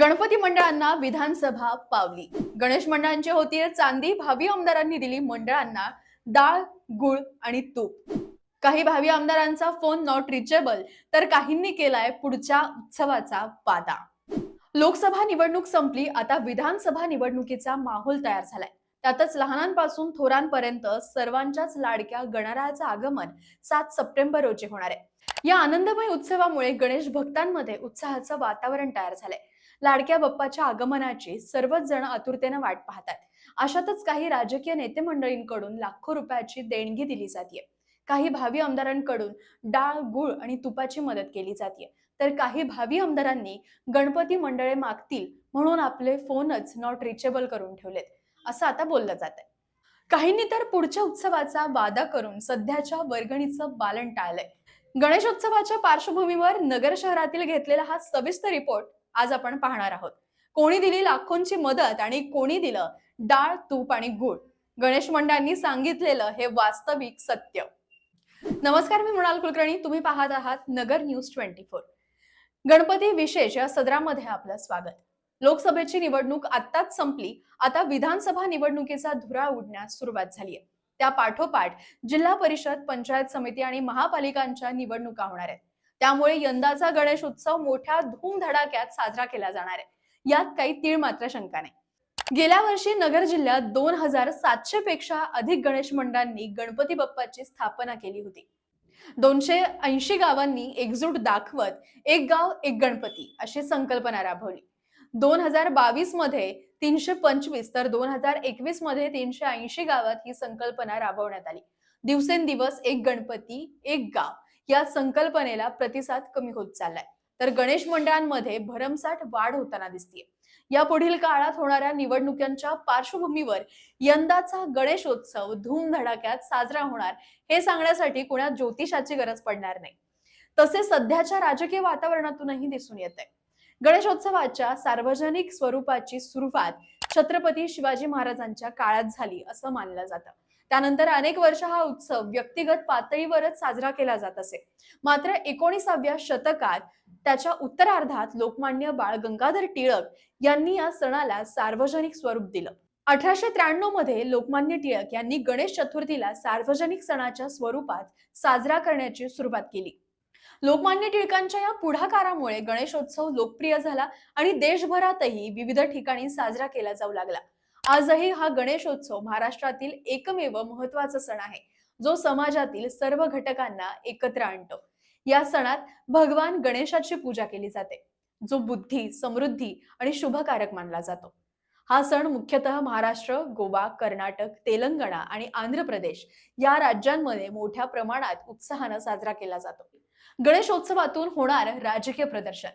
गणपती मंडळांना विधानसभा पावली. गणेश मंडळांची होती चांदी भावी आमदारांनी दिली मंडळांना डाळ गुळ आणि तूप. काही भावी आमदारांचा फोन नॉट रिचेबल तर काहींनी केलाय पुढच्या उत्सवाचा वादा. लोकसभा निवडणूक संपली आता विधानसभा निवडणुकीचा माहोल तयार झालाय. त्यातच लहानांपासून थोरांपर्यंत सर्वांच्याच लाडक्या गणरायाचं आगमन सात सप्टेंबर रोजी होणार आहे. या आनंदमय उत्सवामुळे गणेश भक्तांमध्ये उत्साहाचं वातावरण तयार झालंय. लाडक्या बाप्पाच्या आगमनाची सर्वच जण आतुरतेनं वाट पाहतात. अशातच काही राजकीय नेते मंडळींकडून लाखो रुपयाची देणगी दिली जाते काही भावी आमदारांकडून डाळ गुळ आणि तुपाची मदत केली जाते तर काही भावी आमदारांनी गणपती मंडळे मागतील म्हणून आपले फोनच नॉट रिचेबल करून ठेवलेत. असं आता बोललं जात आहे काहींनी तर पुढच्या उत्सवाचा वादा करून सध्याच्या वर्गणीचं बालन टाळलंय. गणेशोत्सवाच्या पार्श्वभूमीवर नगर शहरातील घेतलेला हा सविस्तर रिपोर्ट आज आपण पाहणार आहोत. कोणी दिली लाखोंची मदत आणि कोणी दिलं डाळ तूप आणि गुळ? गणेश मंडळांनी सांगितलेलं हे वास्तविक सत्य. नमस्कार मी मृणाल कुलकर्णी. तुम्ही पाहत आहात Nagar news twenty four. Ganapati विशेष या सदरामध्ये आपलं स्वागत. लोकसभेची निवडणूक आत्ताच संपली. आता विधानसभा निवडणुकीचा धुरा उडण्यास सुरुवात झाली आहे. त्या पाठोपाठ जिल्हा परिषद पंचायत समिती आणि महापालिकांच्या निवडणुका होणार आहेत. त्यामुळे यंदाचा गणेश उत्सव मोठ्या धूमधडाक्यात साजरा केला जाणार आहे. यात काही तीळ मात्र शंका नाही. गेल्या वर्षी नगर जिल्ह्यात दोन हजार सातशे पेक्षा अधिक गणेश मंडळांनी गणपती बाप्पाची स्थापना केली होती. दोनशे ऐंशी गावांनी एकजूट दाखवत एक गाव एक गणपती अशी संकल्पना राबवली. दोन हजार बावीसमध्ये तीनशे पंचवीस तर दोन हजार एकवीसमध्ये तीनशे ऐंशी गावात ही संकल्पना राबवण्यात आली. दिवसेंदिवस एक गणपती एक गाव. या संकल्पनेला प्रतिसाद कमी होत चाललाय. तर गणेश मंडळांमध्ये भरमसाठ वाढ होताना दिसतीये. या पुढील काळात होणाऱ्या निवडणुकांच्या पार्श्वभूमीवर यंदाचा गणेशोत्सव धूमधडाक्यात साजरा होणार हे सांगण्यासाठी कुणा ज्योतिषाची गरज पडणार नाही. तसे सध्याच्या राजकीय वातावरणातूनही दिसून येत आहे गणेशोत्सवाच्या सार्वजनिक स्वरूपाची सुरुवात छत्रपती शिवाजी महाराजांच्या काळात झाली असं मानलं जातं. त्यानंतर अनेक वर्ष हा उत्सव व्यक्तिगत पातळीवरच साजरा केला जात असे. मात्र एकोणीसाव्या शतकात त्याच्या उत्तरार्धात लोकमान्य बाळ गंगाधर टिळक यांनी या सणाला सार्वजनिक स्वरूप दिलं. अठराशे त्र्याण्णवमध्ये लोकमान्य टिळक यांनी गणेश चतुर्थीला सार्वजनिक सणाच्या स्वरूपात साजरा करण्याची सुरुवात केली. लोकमान्य टिळकांच्या या पुढाकारामुळे गणेशोत्सव लोकप्रिय झाला आणि देशभरातही विविध ठिकाणी साजरा केला जाऊ लागला. आजही हा गणेशोत्सव महाराष्ट्रातील एकमेव महत्त्वाचा सण आहे. जो समाजातील सर्व घटकांना एकत्र आणतो. या सणात भगवान गणेशाची पूजा केली जाते. जो बुद्धी समृद्धी आणि शुभकारक मानला जातो. हा सण मुख्यतः महाराष्ट्र गोवा कर्नाटक तेलंगणा आणि आंध्र प्रदेश या राज्यांमध्ये मोठ्या प्रमाणात उत्साहानं साजरा केला जातो. गणेशोत्सवातून होणार राजकीय प्रदर्शन.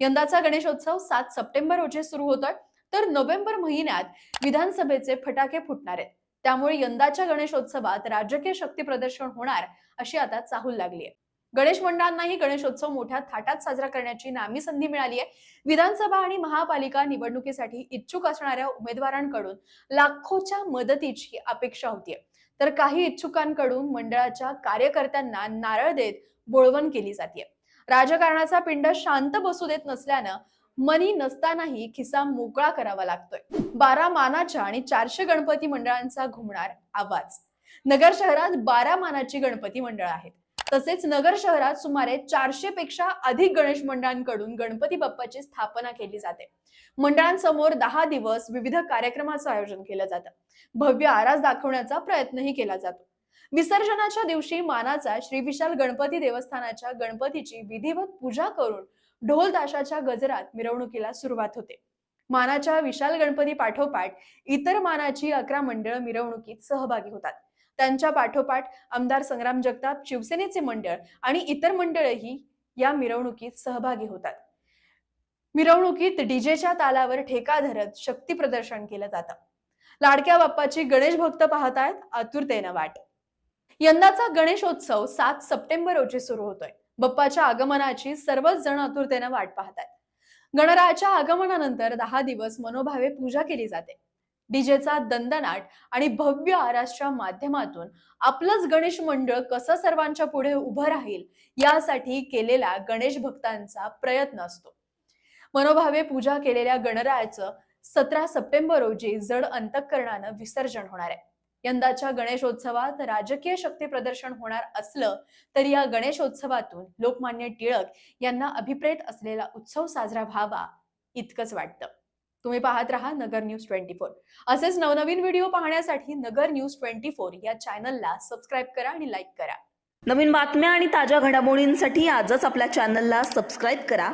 यंदाचा गणेशोत्सव सात सप्टेंबर रोजी सुरू होतोय. तर नोव्हेंबर महिन्यात विधानसभेचे फटाके फुटणार आहेत. त्यामुळे यंदाच्या गणेशोत्सवात राजकीय शक्ती प्रदर्शन होणार अशी आता चाहूल लागली आहे. गणेश मंडळांनाही गणेशोत्सव मोठ्या थाटात साजरा करण्याची नामी संधी मिळाली आहे. विधानसभा आणि महापालिका निवडणुकीसाठी इच्छुक असणाऱ्या उमेदवारांकडून लाखोच्या मदतीची अपेक्षा होतीये तर काही इच्छुकांकडून मंडळाच्या कार्यकर्त्यांना नारळ देत बोळवण केली जाते राजकारणाचा पिंड शांत बसू देत नसल्यानं मनी नसतानाही खिसा मोकळा करावा लागतोय. बारा मानाच्या आणि चारशे गणपती मंडळांचा घुमणार आवाज. नगर शहरात बारा मानाची गणपती मंडळ आहेत. तसेच नगर शहरात सुमारे चारशे पेक्षा अधिक गणेश मंडळांकडून गणपती बाप्पाची स्थापना केली जाते. मंडळांसमोर दहा दिवस विविध कार्यक्रमाचं आयोजन केलं जातं. भव्य आरास दाखवण्याचा प्रयत्नही केला जातो. विसर्जनाच्या दिवशी मानाचा श्री विशाल गणपती देवस्थानाच्या गणपतीची विधिवत पूजा करून ढोल ताशाच्या गजरात मिरवणुकीला सुरुवात होते. मानाच्या विशाल गणपती पाठोपाठ इतर मानाची अकरा मंडळ मिरवणुकीत सहभागी होतात. त्यांच्या पाठोपाठ आमदार संग्राम जगताप शिवसेनेचे मंडळ आणि इतर मंडळही या मिरवणुकीत सहभागी होतात. मिरवणुकीत डीजेच्या तालावर ठेका धरत शक्ती प्रदर्शन केलं जातं. लाडक्या बाप्पाची गणेश भक्त पाहतायत आतुरतेनं वाट. यंदाचा गणेशोत्सव सात सप्टेंबर रोजी सुरू होतोय. बाप्पाच्या आगमनाची सर्वच जण आतुरतेने वाट पाहतात. गणरायाच्या आगमनानंतर दहा दिवस मनोभावे पूजा केली जाते. डीजेचा दंदनाट आणि भव्य आरासच्या माध्यमातून आपलंच गणेश मंडळ कसं सर्वांच्या पुढे उभं राहील यासाठी केलेला गणेश भक्तांचा प्रयत्न असतो. मनोभावे पूजा केलेल्या गणरायाचं सतरा सप्टेंबर रोजी जड अंतःकरणानं विसर्जन होणार आहे. यंदाच्या गणेशोत्सवात राजकीय शक्ती प्रदर्शन होणार असलं तरी या गणेशोत्सवातून लोकमान्य टिळक यांना अभिप्रेत असलेला उत्सव साजरा व्हावा इतकंच वाटतं. तुम्ही पाहत राहा नगर न्यूज ट्वेंटी फोर. असेच नवनवीन व्हिडिओ पाहण्यासाठी नगर न्यूज ट्वेंटी फोर या चॅनलला सबस्क्राईब करा आणि लाईक करा. नवीन बातम्या आणि ताज्या घडामोडींसाठी आजच आपल्या चॅनलला सबस्क्राईब करा.